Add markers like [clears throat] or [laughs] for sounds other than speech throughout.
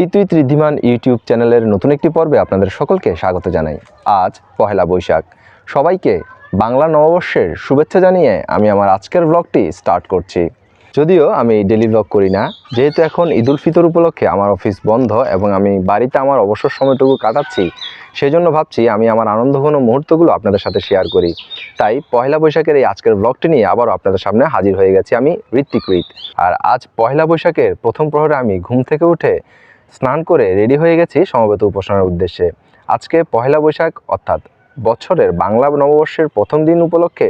ঋতুইত Wriddhiman YouTube চ্যানেলের নতুন একটি পর্বে আপনাদের সকলকে স্বাগত জানাই। আজ পহেলা বৈশাখ। সবাইকে বাংলা নববর্ষের শুভেচ্ছা জানিয়ে আমি আমার আজকের ব্লগটি স্টার্ট করছি। যদিও আমি ডেলি ব্লগ করি না, যেহেতু এখন ঈদুল ফিতর উপলক্ষে আমার অফিস বন্ধ এবং আমি বাড়িতে আমার অবসর সময়টুকু কাটাচ্ছি, সেজন্য ভাবছি আমি আমার আনন্দঘন মুহূর্তগুলো আপনাদের সাথে শেয়ার করি। তাই পয়লা বৈশাখের এই আজকের ব্লগটি নিয়ে আবারও আপনাদের সামনে হাজির হয়ে গেছি আমি ঋত্বিক আর আজ পয়লা বৈশাখের প্রথম প্রহরে আমি ঘুম থেকে উঠে স্নান করে রেডি হয়ে গেছি সমবেত উপাসনার উদ্দেশ্যে। আজকে পয়লা বৈশাখ, অর্থাৎ বছরের বাংলা নববর্ষের প্রথম দিন উপলক্ষে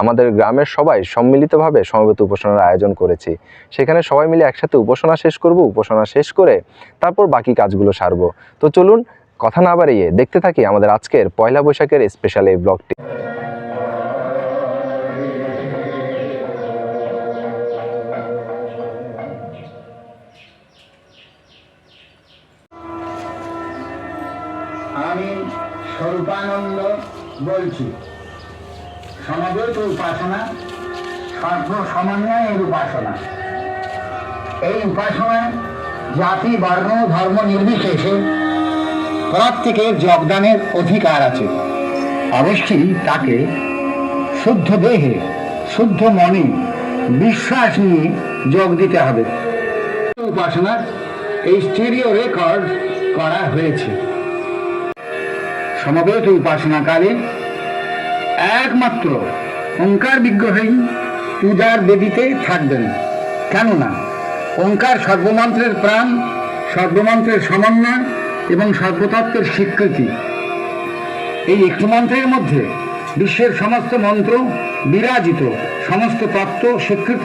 আমাদের গ্রামের সবাই সম্মিলিতভাবে সমবেত উপাসনার আয়োজন করেছি। সেখানে সবাই মিলে একসাথে উপাসনা শেষ করব, উপাসনা শেষ করে তারপর বাকি কাজগুলো সারব। তো চলুন, কথা না বাড়িয়ে দেখতে থাকি আমাদের আজকের পয়লা বৈশাখের স্পেশাল এই ব্লগটি স্বরূপানন্দ বলছি। সমবেত উপাসনা সর্ব সমন্বয়ের উপাসনা। এই উপাসনায় জাতি বর্ণ ধর্ম নির্বিশেষে প্রত্যেকের যোগদানের অধিকার আছে। অবশ্যই তাকে শুদ্ধ দেহে, শুদ্ধ মনে, বিশ্বাস নিয়ে যোগ দিতে হবে। উপাসনার এই স্টেরিও রেকর্ড করা হয়েছে। সমবেত উপাসনাকালে একমাত্র ওঙ্কার বিগ্রহী পূজার বেদিতে থাকবেন। কেননা ওঙ্কার সর্বমন্ত্রের প্রাণ, সর্বমন্ত্রের সমন্বয় এবং সর্বতত্ত্বের স্বীকৃতি। এই একটি মন্ত্রের মধ্যে বিশ্বের সমস্ত মন্ত্র বিরাজিত, সমস্ত তত্ত্ব স্বীকৃত।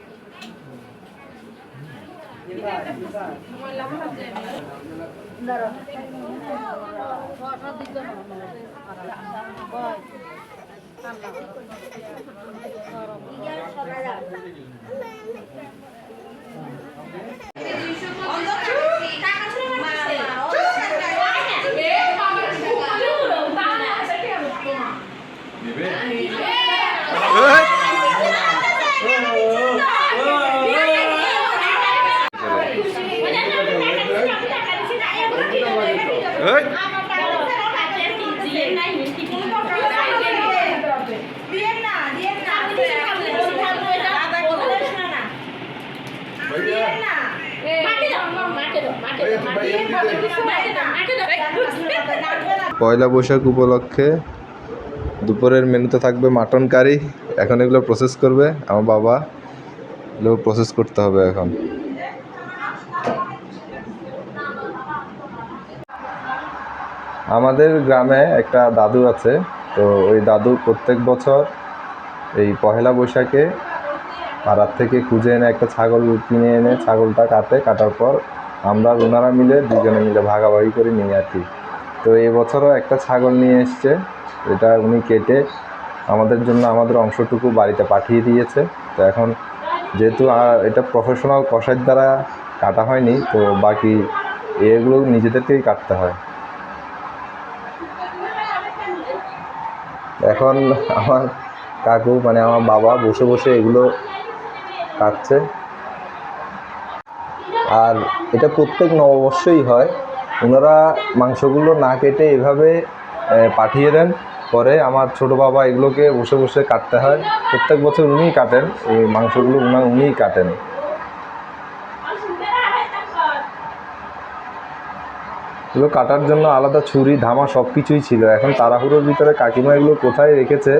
কি দিকে পয়লা বৈশাখ উপলক্ষে দুপুরের মেনুতে থাকবে মাটন কারি। এখন এগুলো প্রসেস করবে। আমার বাবা এগুলো প্রসেস করতে হবে এখন। আমাদের গ্রামে একটা দাদু আছে। তো ওই দাদু প্রত্যেক বছর এই পহেলা বৈশাখে পাড়ার থেকে খুঁজে এনে একটা ছাগল কিনে এনে ছাগলটা কাটে। কাটার পর আমরা ওনারা মিলে, দুজনে মিলে ভাগাভাগি করে নিয়ে আসি। তো এবছরও একটা ছাগল নিয়ে এসছে, এটা উনি কেটে আমাদের জন্য আমাদের অংশটুকু বাড়িতে পাঠিয়ে দিয়েছে। তো এখন যেহেতু এটা প্রফেশনাল কষার দ্বারা কাটা হয়নি, তো বাকি এগুলো নিজেদেরকেই কাটতে হয়। এখন আমার কাকু মানে আমার বাবা বসে বসে এগুলো কাটছে। আর এটা প্রত্যেক নববর্ষই হয়। ওনারা মাংসগুলো না কেটে এভাবে পাঠিয়ে দেন। পরে আমার ছোট বাবা এগুলোকে বসে বসে কাটতে হয়। প্রত্যেক বছর উনিই কাটেন। এই মাংসগুলো উনার উনিই কাটেন। এগুলো কাটার জন্য আলাদা ছুরি, ধামা সব কিছুই ছিল। এখন তাড়াহুড়োর ভিতরে কাকিমা এগুলো কোথায় রেখেছে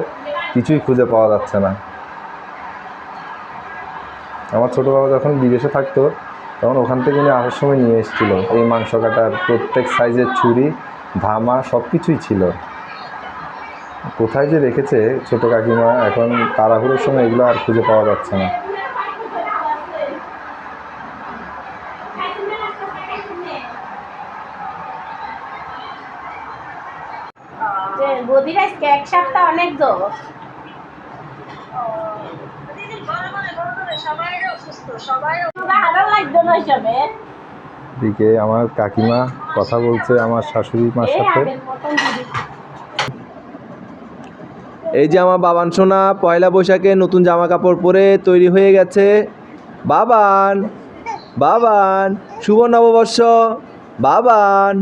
কিছুই খুঁজে পাওয়া যাচ্ছে না। আমার ছোটো বাবা যখন বিদেশে থাকতো তখন ওখান থেকে উনি আসার সময় নিয়ে এসেছিল এই মাংস কাটার প্রত্যেক সাইজের ছুরি, ধামা সব কিছুই ছিল। কোথায় যে রেখেছে ছোটো কাকিমা এখন তাড়াহুড়োর সময় এগুলো আর খুঁজে পাওয়া যাচ্ছে না। গদিরাজ এক সপ্তাহ অনেক দোষ। দিকে আমার কাকিমা কথা বলছে আমার শাশুড়ি মার সাথে। এই যে আমার বাবান সোনা পয়লা বৈশাখে নতুন জামা কাপড় পরে তৈরি হয়ে গেছে। বাবান বাবান শুভ নববর্ষ। বাবান।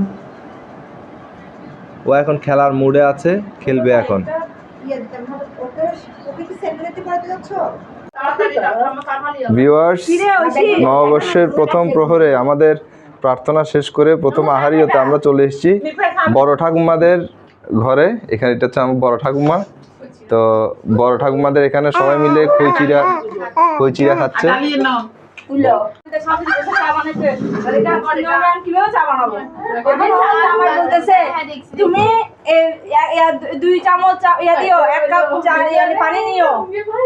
ও এখন খেলার মুডে আছে খেলবে এখন। ভিউয়ার্স নববর্ষের প্রথম প্রহরে আমাদের প্রার্থনা শেষ করে প্রথম আহারিয়তে আমরা চলে এসেছি। বড় ঠাকুমাদের ঘরে। এখানে এটা হচ্ছে আমার বড় ঠাকুমা। তো বড় ঠাকুমাদের এখানে সবাই মিলে খই চিরা খই চিরা খাচ্ছে। তুলো কীভাবে চা বানাবো আমার বলতেছে তুমি দুই চামচ চা- ইয়া দিও এক কাপ চা পানি নিও।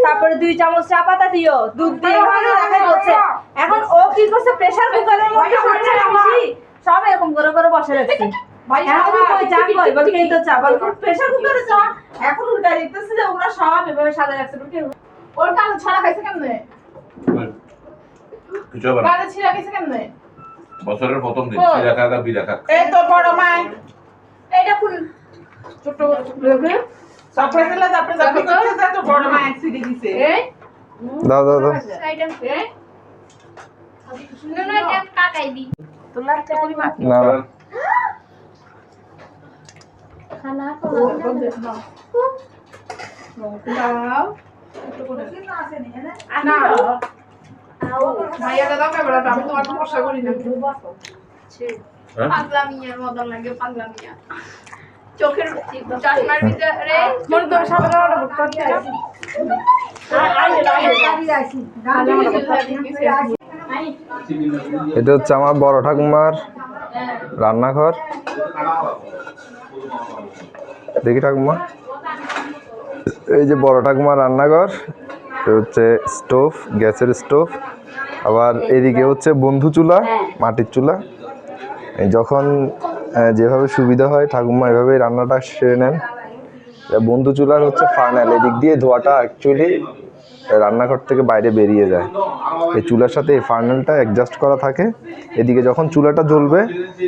তারপরে দুই চামচ চা পাতা দিও। দুধ দিয়ে ভালো রাখা বলছে এখন ও কি করছে? প্রেসার কুকারের মধ্যে হচ্ছে সব এরকম করে করে বসে রাখছে এখন তুমি কই চা কই বলি এই তো চা বল। প্রেসার কুকারে চা। এখন উল্টা দেখতেছি যে ওরা সব এভাবে সাজা রাখছে। ওর কালো ছড়া খাইছে কেমনে? কিছু হবে না। কালো ছিঁড়া খাইছে কেমনে? বছরের প্রথম দিন? চিরা খাক আর বিরা এই তো বড় মাই। এইটা ফুল ছোট সাপড়ে দিলে তারপরে যাবে করতে তো বড় মাই সিডি দিছে। এই। দাও দাও দাও। আইটেম এই। তোমার একটা পরিমাণ না খানা খাওয়া দাও। দাও। একটু করে। না আসেনি না? না। ভাইয়া দাদা কাবড়া আমি তোমার সমস্যা করি না। পাগলামিয়ার মতন লাগে পাগলামিয়া চোখের চশমার ভিতরে মনে তো সাধারণ করতে এটা হচ্ছে আমার বড় ঠাকুমার রান্নাঘর। দেখি ঠাকুমা। এই যে বড় ঠাকুমার রান্নাঘর এটা হচ্ছে স্টোভ গ্যাসের স্টোভ। আবার এদিকে হচ্ছে বন্ধু চুলা মাটির চুলা। যখন যেভাবে সুবিধা হয় ঠাকুমা এভাবেই রান্নাটা সেরে নেন। বন্ধু চুলার হচ্ছে ফার্নাল এদিক দিয়ে ধোয়াটা অ্যাকচুয়ালি রান্নাঘর থেকে বাইরে বেরিয়ে যায়। এই চুলার সাথে এই ফার্নেলটা অ্যাডজাস্ট করা থাকে। এদিকে যখন চুলাটা জ্বলবে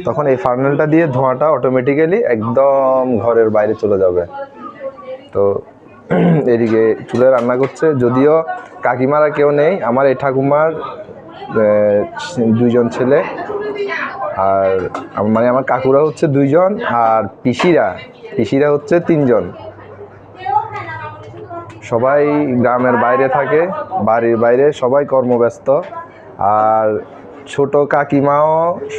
তখন এই ফার্নেলটা দিয়ে ধোঁয়াটা অটোমেটিক্যালি একদম ঘরের বাইরে চলে যাবে। তো [clears throat] এদিকে চুলে রান্না করছে। যদিও কাকিমারা কেউ নেই আমার এই ঠাকুমার দুইজন ছেলে আর মানে আমার কাকুরা হচ্ছে দুইজন আর পিসিরা পিসিরা হচ্ছে তিনজন। সবাই গ্রামের বাইরে থাকে, বাড়ির বাইরে সবাই কর্মব্যস্ত। আর ছোট কাকিমাও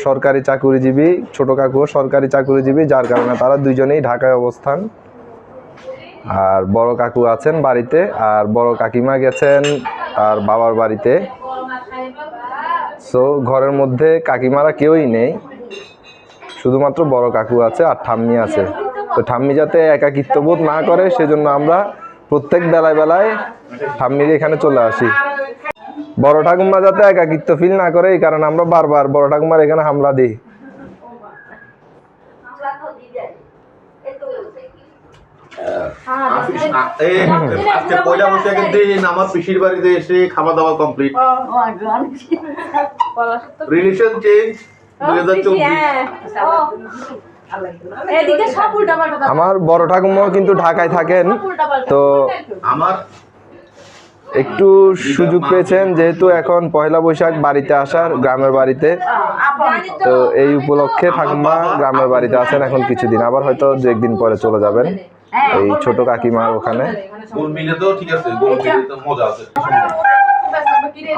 সরকারি চাকুরিজীবী, ছোট কাকুও সরকারি চাকুরিজীবী, যার কারণে তারা দুইজনেই ঢাকায় অবস্থান। আর বড় কাকু আছেন বাড়িতে, আর বড় কাকিমা গেছেন তার বাবার বাড়িতে। সো ঘরের মধ্যে কাকিমারা কেউই নেই। শুধুমাত্র বড় কাকু আছে আর ঠাম্মি আছে। তো ঠাম্মি যাতে একাকিত্ব বোধ না করে, সেজন্য আমরা প্রত্যেক বেলায় বেলায় ঠাম্মির এখানে চলে আসি। বড় ঠাকুমা যাতে একাকিত্ব ফিল না করে, এই কারণে আমরা বারবার বড় ঠাকুমার এখানে হামলা দিই এই আজকে পয়লা বৈশাখের দিন আমার পিসির বাড়িতে এসে খাওয়া দাওয়া কমপ্লিট রিলেশন চেঞ্জ চব্বিশ। এদিকে সব উল্টা পাল্টা আমার বড় ঠাকুমাও কিন্তু ঢাকায় থাকেন তো আমার একটু সুযোগ পেয়েছেন যেহেতু এখন পয়লা বৈশাখ বাড়িতে আসার গ্রামের বাড়িতে। তো এই উপলক্ষে ঠাকুমা গ্রামের বাড়িতে আছেন এখন কিছুদিন। আবার হয়তো দু একদিন পরে চলে যাবেন। এই ছোট কাকিমার ওখানে। গোল মিলে তো ঠিক আছে তো মজা আছে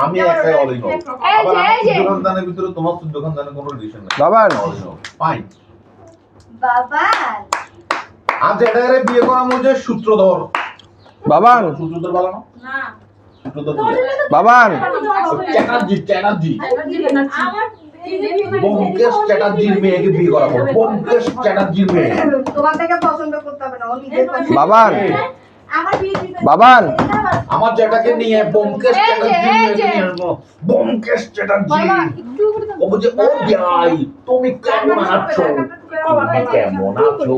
আমি একাই অল ইন আবার আমার ভিতরে তোমার চোদ্দ কোনো রিলেশন নাই। বাবান ফাইন বাবা। আজ এটা বিয়ে করা মধ্যে সূত্রধর। বাবান সূত্রধর বলো না। ব্যোমকেশ চ্যাটার্জির মেয়েকে বিয়ে করা হবে ব্যোমকেশ চ্যাটার্জির মেয়ে। তোমার থেকে পছন্দ করতে হবে না ও নিজের পছন্দ বাবান। আমার বিয়ে বাবান। আমার জ্যাঠাকে নিয়ে ব্যোমকেশ নিয়ে আসব। ব্যোমকেশ চ্যাটার্জি। ও বলছে ও ভাই তুমি কেমন আছো? তুমি কেমন আছো?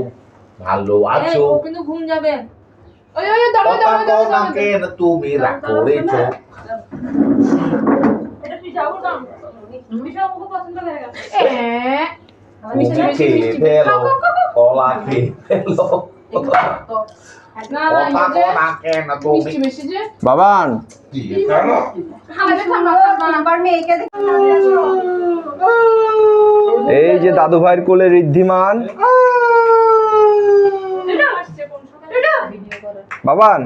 ভালো আছো? কিন্তু ঘুম যাবে। ওই ওই দাঁড়াও কথা দাঁড়াও কও দাঁড়াও তুমি রাগ করেছ। এটা পিঠাও দাম পিঠা খুব পছন্দ করে গেছে তুমি খেয়ে ফেলো কলা খেয়ে মিষ্টি বাবান। এই যে দাদু ভাইয়ের কোলে ঋদ্ধিমান। বাবান।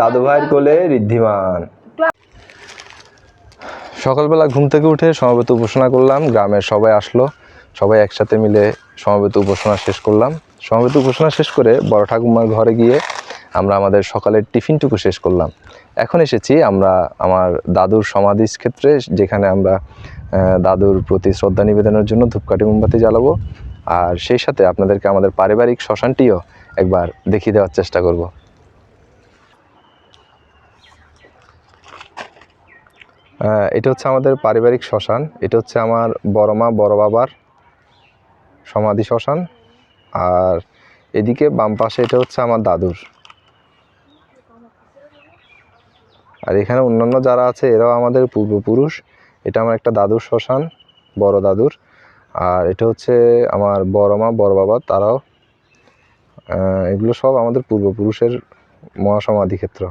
দাদু ভাইয়ের কোলে ঋদ্ধিমান। সকালবেলা ঘুম থেকে উঠে সমবেত উপাসনা করলাম, গ্রামের সবাই আসলো, সবাই একসাথে মিলে সমবেত উপাসনা শেষ করলাম। সমবেত উপাসনা শেষ করে বড় ঠাকুমার ঘরে গিয়ে আমরা আমাদের সকালের টিফিনটুকু শেষ করলাম। এখন এসেছি আমরা আমার দাদুর সমাধি ক্ষেত্রে, যেখানে আমরা দাদুর প্রতি শ্রদ্ধা নিবেদনের জন্য ধূপকাঠি মোমবাতি জ্বালাবো। আর সেই সাথে আপনাদেরকে আমাদের পারিবারিক শ্মশানটিও একবার দেখিয়ে দেওয়ার চেষ্টা করব। এটা হচ্ছে আমাদের পারিবারিক শ্মশান। এটা হচ্ছে আমার বড় মা, বড় বাবার সমাধি শ্মশান। আর এদিকে বাম পাশে এটা হচ্ছে আমার দাদুর। আর এখানে অন্যান্য যারা আছে, এরাও আমাদের পূর্বপুরুষ। এটা আমার একটা দাদুর শ্মশান, বড় দাদুর। আর এটা হচ্ছে আমার বড় মা, বড় বাবা, তারাও। এগুলো সব আমাদের পূর্বপুরুষের মহাসমাধি ক্ষেত্র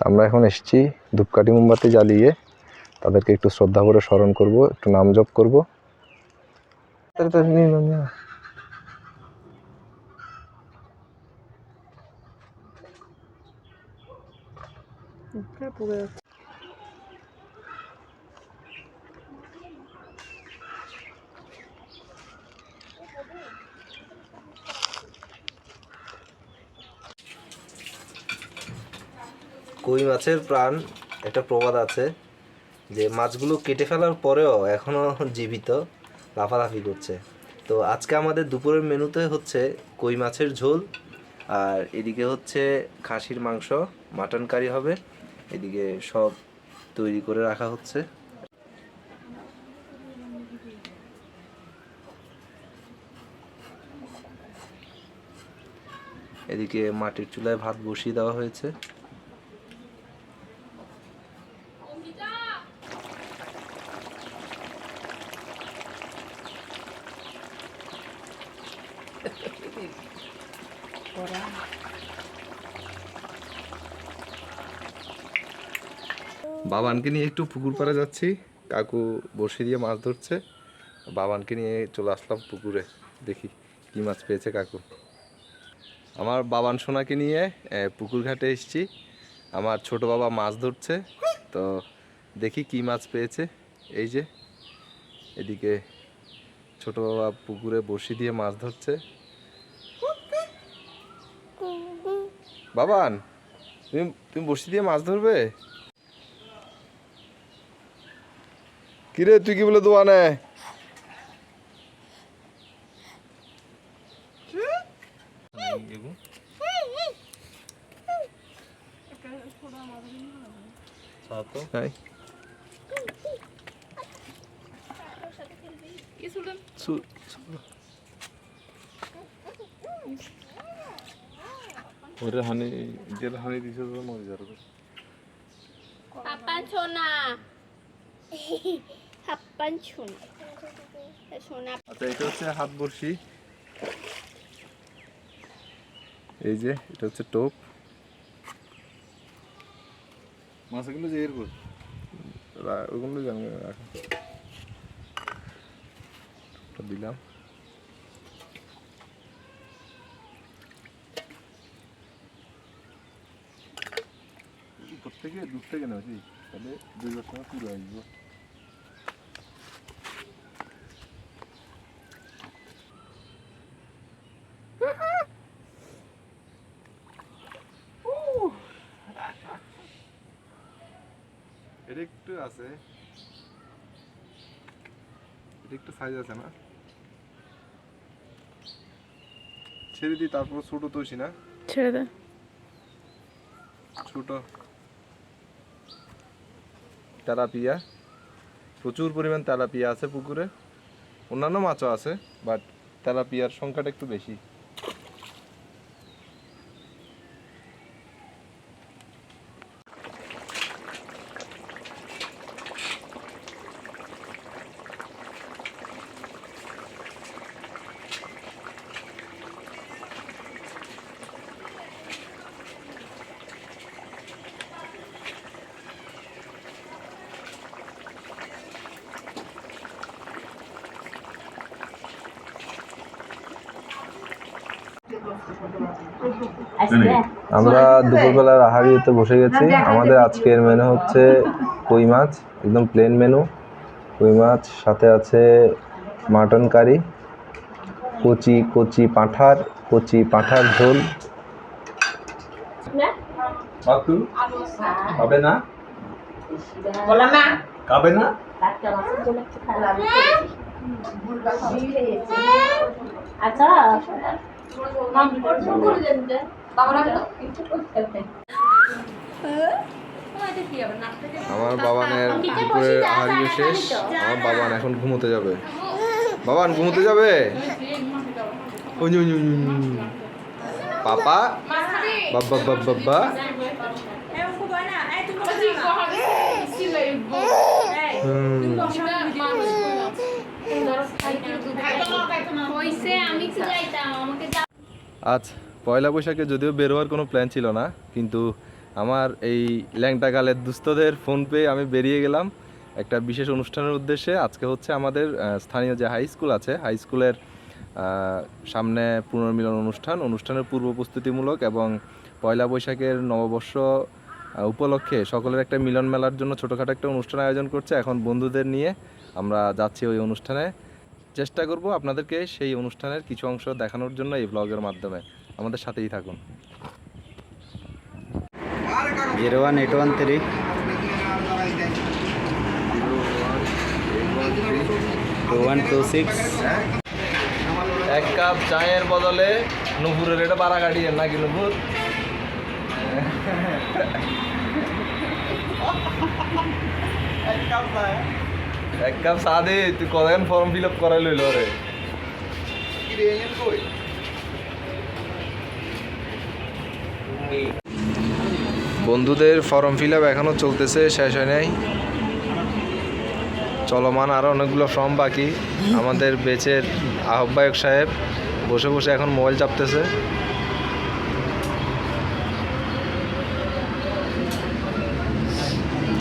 আমরা এখন এসেছি ধূপকাঠি মোমবাতি জ্বালিয়ে তাদেরকে একটু শ্রদ্ধা করে স্মরণ করব, একটু নাম জপ করব। তাড়াতাড়ি কই মাছের প্রাণ, একটা প্রবাদ আছে যে মাছগুলো কেটে ফেলার পরেও এখনও জীবিত, লাফালাফি করছে। তো আজকে আমাদের দুপুরের মেনুতে হচ্ছে কই মাছের ঝোল, আর এদিকে হচ্ছে খাসির মাংস, মাটন কারি হবে, এদিকে সব তৈরি করে রাখা হচ্ছে। এদিকে মাটির চুলায় ভাত বসিয়ে দেওয়া হয়েছে। বাবানকে নিয়ে একটু পুকুর পাড়ে যাচ্ছি। কাকু বসে দিয়ে মাছ ধরছে। বাবানকে নিয়ে চলে আসলাম পুকুরে। দেখি কি মাছ পেয়েছে কাকু। আমার বাবান সোনাকে নিয়ে পুকুর ঘাটে এসছি। আমার ছোট বাবা মাছ ধরছে। তো দেখি কি মাছ পেয়েছে। এই যে, এদিকে ছোট বাবা পুকুরে বসি দিয়ে মাছ ধরছে। বাবান, তুমি তুমি বসি দিয়ে মাছ ধরবে? কিরে তুই কি বলে সু- সু- হানি যেটা হানি দিছে তো মরে যাবে। পাপা সোনা সোনা। আচ্ছা এটা হচ্ছে হাত বড়শি এই যে এটা হচ্ছে টোপ। মাছগুলো যে এরকম ওগুলো জানবে রাখো দিলাম। থেকে দূর থেকে নেছি তাহলে দুই বছর পুরো আসব। এটা একটু আছে। এটা একটু সাইজ আছে না? ছেড়ে দিই তারপর ছোট না। ছেড়ে দে। ছোট। তেলাপিয়া। প্রচুর পরিমাণ তেলাপিয়া আছে পুকুরে। অন্যান্য মাছও আছে বাট তেলাপিয়ার সংখ্যাটা একটু বেশি। আমরা দুপুরবেলার আহারিতে বসে গেছি। আমাদের আজকের মেনু হচ্ছে কই মাছ একদম প্লেন মেনু কই মাছ সাথে আছে মাটন কারি কচি কচি পাঁঠার কচি পাঁঠার ঝোল। খাবে না? না। খাবে না? আচ্ছা আমার বাবানের দুপুরে আহারিও শেষ। আমার বাবান এখন ঘুমোতে যাবে। বাবান ঘুমোতে যাবে? ওই যে, ওই যে, ওই যে, ওই যে। পাপা বাবা বাবা বাবা পয়লা বৈশাখে যদিও বেরোয়ার কোনো প্ল্যান ছিল না, কিন্তু আমার এই ল্যাংটা গালের দুস্থদের ফোন পেয়ে আমি বেরিয়ে গেলাম একটা বিশেষ অনুষ্ঠানের উদ্দেশ্যে। আজকে হচ্ছে আমাদের স্থানীয় যে হাই স্কুল আছে হাই স্কুলের সামনে পুনর্মিলন অনুষ্ঠান। অনুষ্ঠানের পূর্ব প্রস্তুতিমূলক এবং পয়লা বৈশাখের নববর্ষ উপলক্ষে সকলের একটা মিলন মেলার জন্য ছোটোখাটো একটা অনুষ্ঠান আয়োজন করছে। এখন বন্ধুদের নিয়ে আমরা যাচ্ছি ওই অনুষ্ঠানে। চেষ্টা করব আপনাদেরকে সেই অনুষ্ঠানের কিছু অংশ দেখানোর জন্য এই ব্লগের মাধ্যমে। আমাদের সাথেই থাকুন। Zero one eight one three two one two six এক কাপ চায়ের বদলে নুপুরের এটা বাড়া গাড়িয়ে নাকি নুপুর? এক কাপ চা দে তুই কতক্ষণ ফর্ম ফিল আপ করাই লইল রে? বন্ধুদের ফর্ম ফিল আপ এখনও চলতেছে শেষ হয় নাই। চলমান আরও অনেকগুলো ফর্ম বাকি। আমাদের বেচের আহ্বায়ক সাহেব বসে বসে এখন মোবাইল চাপতেছে।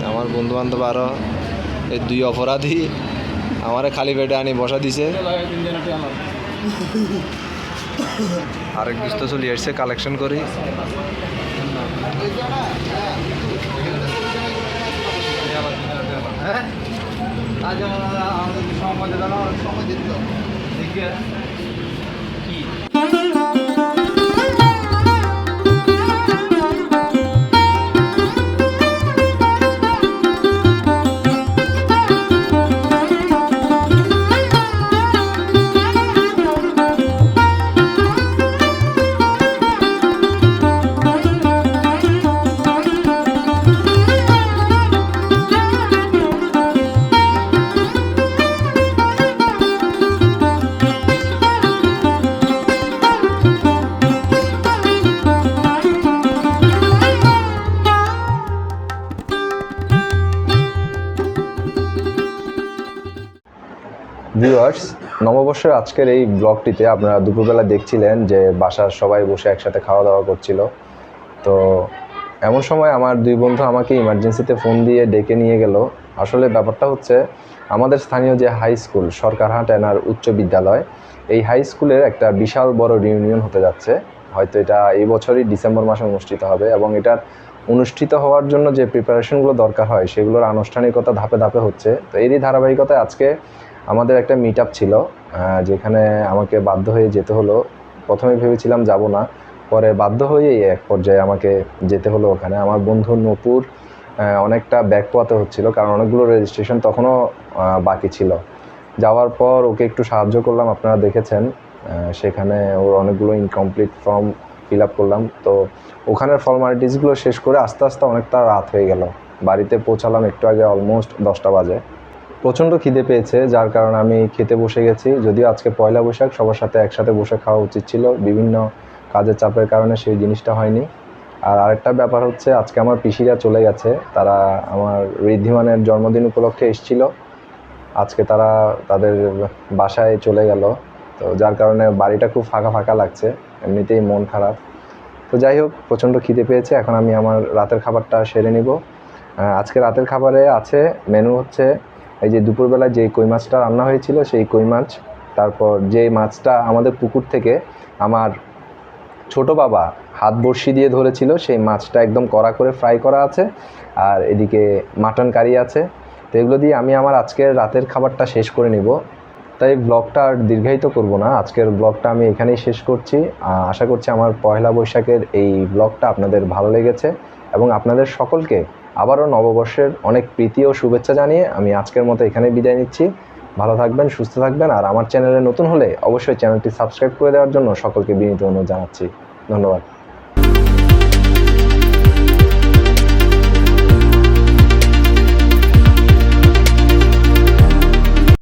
আমার বন্ধু বান্ধব আরও এই দুই অপরাধী আমারে খালি পেটে আনি বসা দিছে। [laughs] [laughs] আরেক দুস্থ চলে আসছে কালেকশন করি। ভিউয়ার্স নববর্ষের আজকের এই ব্লগটিতে আপনারা দুপুরবেলা দেখছিলেন যে বাসার সবাই বসে একসাথে খাওয়া দাওয়া করছিল। তো এমন সময় আমার দুই বন্ধু আমাকে ইমার্জেন্সিতে ফোন দিয়ে ডেকে নিয়ে গেল। আসলে ব্যাপারটা হচ্ছে, আমাদের স্থানীয় যে হাই স্কুল সরকারহাট এনার উচ্চ বিদ্যালয়, এই হাই স্কুলের একটা বিশাল বড় রিউনিয়ন হতে যাচ্ছে। হয়তো এটা এই বছরই ডিসেম্বর মাসে অনুষ্ঠিত হবে এবং এটার অনুষ্ঠিত হওয়ার জন্য যে প্রিপারেশনগুলো দরকার হয়, সেগুলোর আনুষ্ঠানিকতা ধাপে ধাপে হচ্ছে। তো এরই ধারাবাহিকতায় আজকে আমাদের একটা মিট ছিল। যেখানে আমাকে বাধ্য হয়ে যেতে হলো। প্রথমে ভেবেছিলাম যাব না, পরে বাধ্য হয়েই এক পর্যায়ে আমাকে যেতে হলো ওখানে। আমার বন্ধু নূপুর অনেকটা ব্যাক পোয়াতে হচ্ছিল কারণ অনেকগুলো রেজিস্ট্রেশন তখনও বাকি ছিল। যাওয়ার পর ওকে একটু সাহায্য করলাম, আপনারা দেখেছেন সেখানে ওর অনেকগুলো ইনকমপ্লিট ফর্ম ফিল আপ করলাম। তো ওখানের ফর্মালিটিসগুলো শেষ করে আস্তে আস্তে অনেকটা রাত হয়ে গেল। বাড়িতে পৌঁছালাম একটু আগে অলমোস্ট দশটা বাজে। প্রচণ্ড খিদে পেয়েছে, যার কারণে আমি খেতে বসে গেছি। যদিও আজকে পয়লা বৈশাখ, সবার সাথে একসাথে বসে খাওয়া উচিত ছিল। বিভিন্ন কাজের চাপের কারণে সেই জিনিসটা হয়নি। আর আরেকটা ব্যাপার হচ্ছে, আজকে আমার পিসিরা চলে গেছে। তারা আমার ঋদ্ধিমানের জন্মদিন উপলক্ষে এসেছিল। আজকে তারা তাদের বাসায় চলে গেল। তো যার কারণে বাড়িটা খুব ফাঁকা ফাঁকা লাগছে। এমনিতেই মন খারাপ। তো যাই হোক, প্রচণ্ড খিদে পেয়েছে। এখন আমি আমার রাতের খাবারটা সেরে নিব। আজকে রাতের খাবারে আছে, মেনু হচ্ছে এই যে দুপুরবেলায় যে কই মাছটা রান্না হয়েছিল, সেই কই মাছ। তারপর যে মাছটা আমাদের পুকুর থেকে আমার ছোট বাবা হাত বড়শি দিয়ে ধরেছিল, সেই মাছটা একদম কড়া করে ফ্রাই করা আছে, আর এদিকে মাটন কারি আছে। তো এগুলো দিয়ে আমি আমার আজকের রাতের খাবারটা শেষ করে নিব। তাই ব্লগটা আর দীর্ঘায়িত করব না। আজকের ব্লগটা আমি এখানেই শেষ করছি। আশা করছি আমার পয়লা বৈশাখের এই ব্লগটা আপনাদের ভালো লেগেছে এবং আপনাদের সকলকে আবারও নববর্ষের অনেক প্রীতি ও শুভেচ্ছা জানিয়ে আমি আজকের মতো এখানে বিদায় নিচ্ছি। ভালো থাকবেন, সুস্থ থাকবেন আর আমার চ্যানেলে নতুন হলে অবশ্যই চ্যানেলটি সাবস্ক্রাইব করে দেওয়ার জন্য সকলকে বিনীত অনুরোধ জানাচ্ছি। ধন্যবাদ।